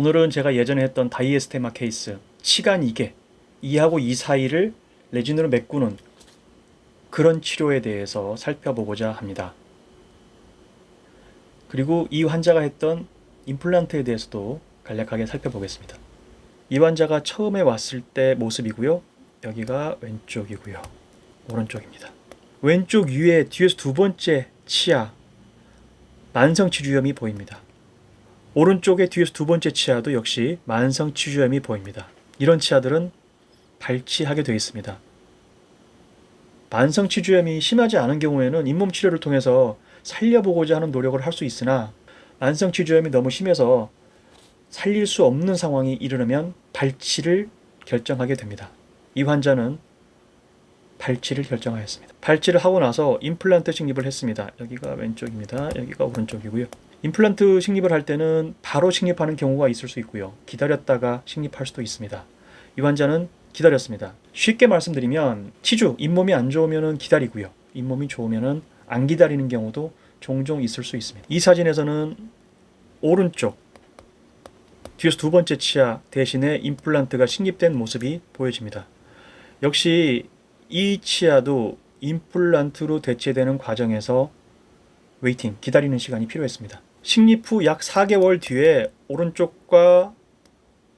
오늘은 제가 예전에 했던 다이에스테마 케이스 치간 이계 2하고 2 사이를 레진으로 메꾸는 그런 치료에 대해서 살펴보고자 합니다. 그리고 이 환자가 했던 임플란트에 대해서도 간략하게 살펴보겠습니다. 이 환자가 처음에 왔을 때 모습이고요. 여기가 왼쪽이고요. 오른쪽입니다. 왼쪽 위에 뒤에서 두 번째 치아 만성 치주염이 보입니다. 오른쪽에 뒤에서 두 번째 치아도 역시 만성 치주염이 보입니다. 이런 치아들은 발치하게 되어 있습니다. 만성 치주염이 심하지 않은 경우에는 잇몸 치료를 통해서 살려보고자 하는 노력을 할 수 있으나 만성 치주염이 너무 심해서 살릴 수 없는 상황이 이르면 발치를 결정하게 됩니다. 이 환자는 발치를 결정하였습니다. 발치를 하고 나서 임플란트 식립을 했습니다. 여기가 왼쪽입니다. 여기가 오른쪽이고요. 임플란트 식립을 할 때는 바로 식립하는 경우가 있을 수 있고요. 기다렸다가 식립할 수도 있습니다. 이 환자는 기다렸습니다. 쉽게 말씀드리면 치주 잇몸이 안 좋으면 기다리고요. 잇몸이 좋으면 안 기다리는 경우도 종종 있을 수 있습니다. 이 사진에서는 오른쪽 뒤에서 두 번째 치아 대신에 임플란트가 식립된 모습이 보여집니다. 역시 이 치아도 임플란트로 대체되는 과정에서 웨이팅, 기다리는 시간이 필요했습니다. 식립 후 약 4개월 뒤에 오른쪽과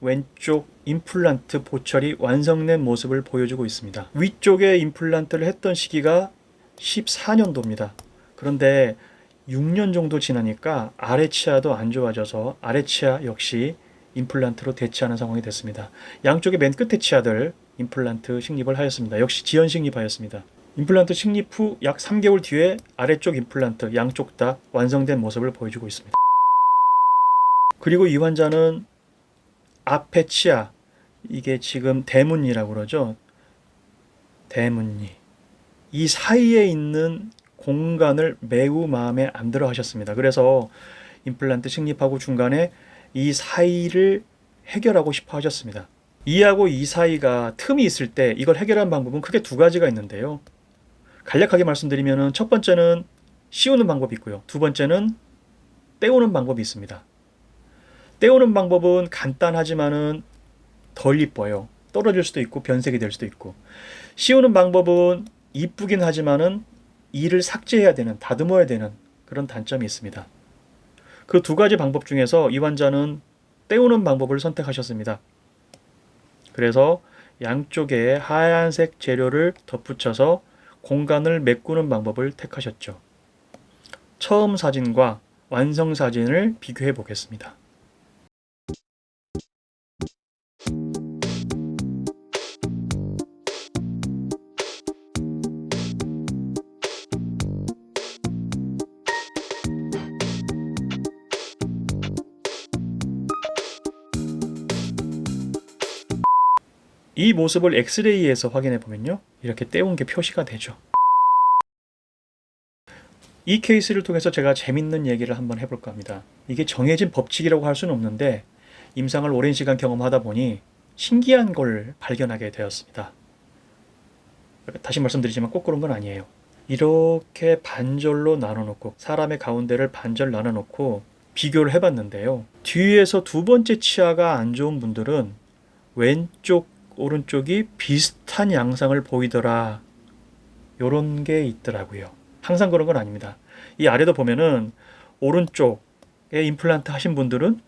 왼쪽 임플란트 보철이 완성된 모습을 보여주고 있습니다. 위쪽에 임플란트를 했던 시기가 14년도입니다. 그런데 6년 정도 지나니까 아래 치아도 안 좋아져서 아래 치아 역시 임플란트로 대체하는 상황이 됐습니다. 양쪽의 맨 끝에 치아들 임플란트 식립을 하였습니다. 역시 지연 식립하였습니다. 임플란트 식립 후 약 3개월 뒤에 아래쪽 임플란트 양쪽 다 완성된 모습을 보여주고 있습니다. 그리고 이 환자는 앞에 치아 이게 지금 대문니라고 그러죠. 대문니 이 사이에 있는 공간을 매우 마음에 안 들어 하셨습니다. 그래서 임플란트 식립하고 중간에 이 사이를 해결하고 싶어 하셨습니다. 이하고 이 사이가 틈이 있을 때 이걸 해결하는 방법은 크게 두 가지가 있는데요. 간략하게 말씀드리면 첫 번째는 씌우는 방법이 있고요. 두 번째는 떼우는 방법이 있습니다. 떼우는 방법은 간단하지만은 덜 이뻐요. 떨어질 수도 있고 변색이 될 수도 있고. 씌우는 방법은 이쁘긴 하지만은 이를 삭제해야 되는, 다듬어야 되는 그런 단점이 있습니다. 그 두 가지 방법 중에서 이 환자는 떼우는 방법을 선택하셨습니다. 그래서 양쪽에 하얀색 재료를 덧붙여서 공간을 메꾸는 방법을 택하셨죠. 처음 사진과 완성 사진을 비교해 보겠습니다. 이 모습을 엑스레이에서 확인해 보면요. 이렇게 떼운 게 표시가 되죠. 이 케이스를 통해서 제가 재밌는 얘기를 한번 해볼까 합니다. 이게 정해진 법칙이라고 할 수는 없는데 임상을 오랜 시간 경험하다 보니 신기한 걸 발견하게 되었습니다. 다시 말씀드리지만 꼭 그런 건 아니에요. 이렇게 반절로 나눠놓고 사람의 가운데를 반절 나눠놓고 비교를 해봤는데요. 뒤에서 두 번째 치아가 안 좋은 분들은 왼쪽 오른쪽이 비슷한 양상을 보이더라. 요런 게 있더라고요. 항상 그런 건 아닙니다. 이 아래도 보면은 오른쪽에 임플란트 하신 분들은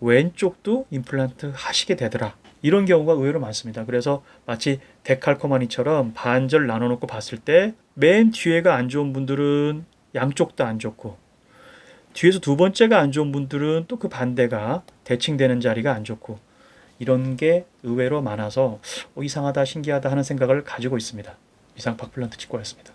왼쪽도 임플란트 하시게 되더라. 이런 경우가 의외로 많습니다. 그래서 마치 데칼코마니처럼 반절 나눠 놓고 봤을 때 맨 뒤에가 안 좋은 분들은 양쪽 다 안 좋고 뒤에서 두 번째가 안 좋은 분들은 또 그 반대가 대칭되는 자리가 안 좋고 이런 게 의외로 많아서 어, 이상하다 신기하다 하는 생각을 가지고 있습니다. 이상 박플란트 치과였습니다.